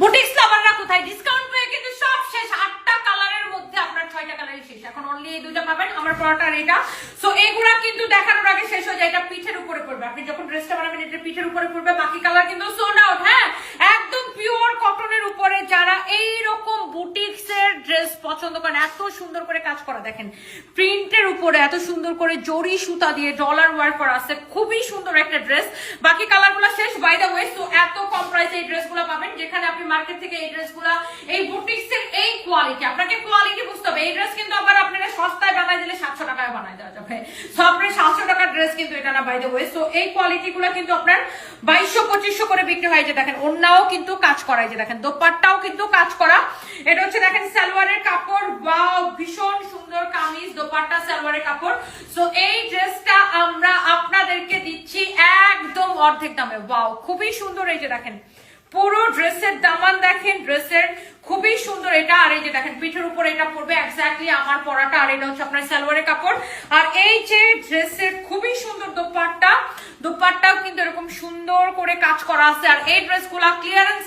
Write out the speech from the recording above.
Boutiques লাভাররা কোথায়? Discount পেয়ে কিন্তু সব শেষ। আটটা কালারের মধ্যে আপনার ছয়টা কালারই শেষ। এখন অনলি এই দুটো পাবেন, আমার পড়াটা আর এটা। সো এইগুলা কিন্তু দেখানোর আগে শেষ হয়ে যায়। এটা পিঠের উপরে পড়বে। আপনি যখন ড্রেসটা বানাবেন, এটা পিঠের উপরে পড়বে। বাকি কালার কিন্তু সোল্ড আউট হ্যাঁ? একদম পিওর কটনের উপরে যারা এই রকম বুটিক্স এর ড্রেস পছন্দ করেন, এত সুন্দর করে কাজ করা, দেখেন প্রিন্টের উপরে এত সুন্দর করে জরি সুতা দিয়ে ডলার ওয়ার্ক করা আছে, খুবই সুন্দর একটা ড্রেস বাকি কালারগুলো শেষ বাই দ্য ওয়ে সো এত কম প্রাইসে এই যেখানে আপনি মার্কেট থেকে এই ড্রেসগুলো এই বুটিক্স এর এই কোয়ালিটি আপনাকে কোয়ালিটি বুঝতে হবে। এই ড্রেস কিন্তু আবার আপনারা সস্তায় বানাই দিলে সাতশো টাকায় বানাই দেওয়া যাবে। সবরে সাতশো টাকার ড্রেস কিন্তু এটা না বাই দ্য ওয়ে সো এই কোয়ালিটি গুলো কিন্তু আপনার বাইশশো, পঁচিশশো করে বিক্রি হয় যে দেখেন অন্যও কিন্তু কাজ করাই যে দেখেন, দোপাট্টাও কিন্তু কাজ করা। এটা হচ্ছে দেখেন সালোয়ারের কাপড়। ওয়াও ভীষণ সুন্দর কামিজ, দোপাট্টা, সালোয়ারের কাপড়। সো এই ড্রেসটা আমরা আপনাদেরকে দিচ্ছি একদম অর্ধেক দামে। ওয়াও খুবই সুন্দর এই যে দেখেন। পুরো ড্রেসের দামান দেখেন, ড্রেসের খুবই সুন্দর এটা, আর এই যে দেখেন, পিঠের উপর এটা পড়বে এক্স্যাক্টলি আমার পরাটা, আর এটা হচ্ছে আপনার সালোয়ারের কাপড়। আর এই যে ড্রেসের খুবই সুন্দর দোপাট্টা, দোপাট্টাও কিন্তু এরকম সুন্দর করে কাজ করা আছে। আর এই ড্রেসগুলা ক্লিয়ারেন্স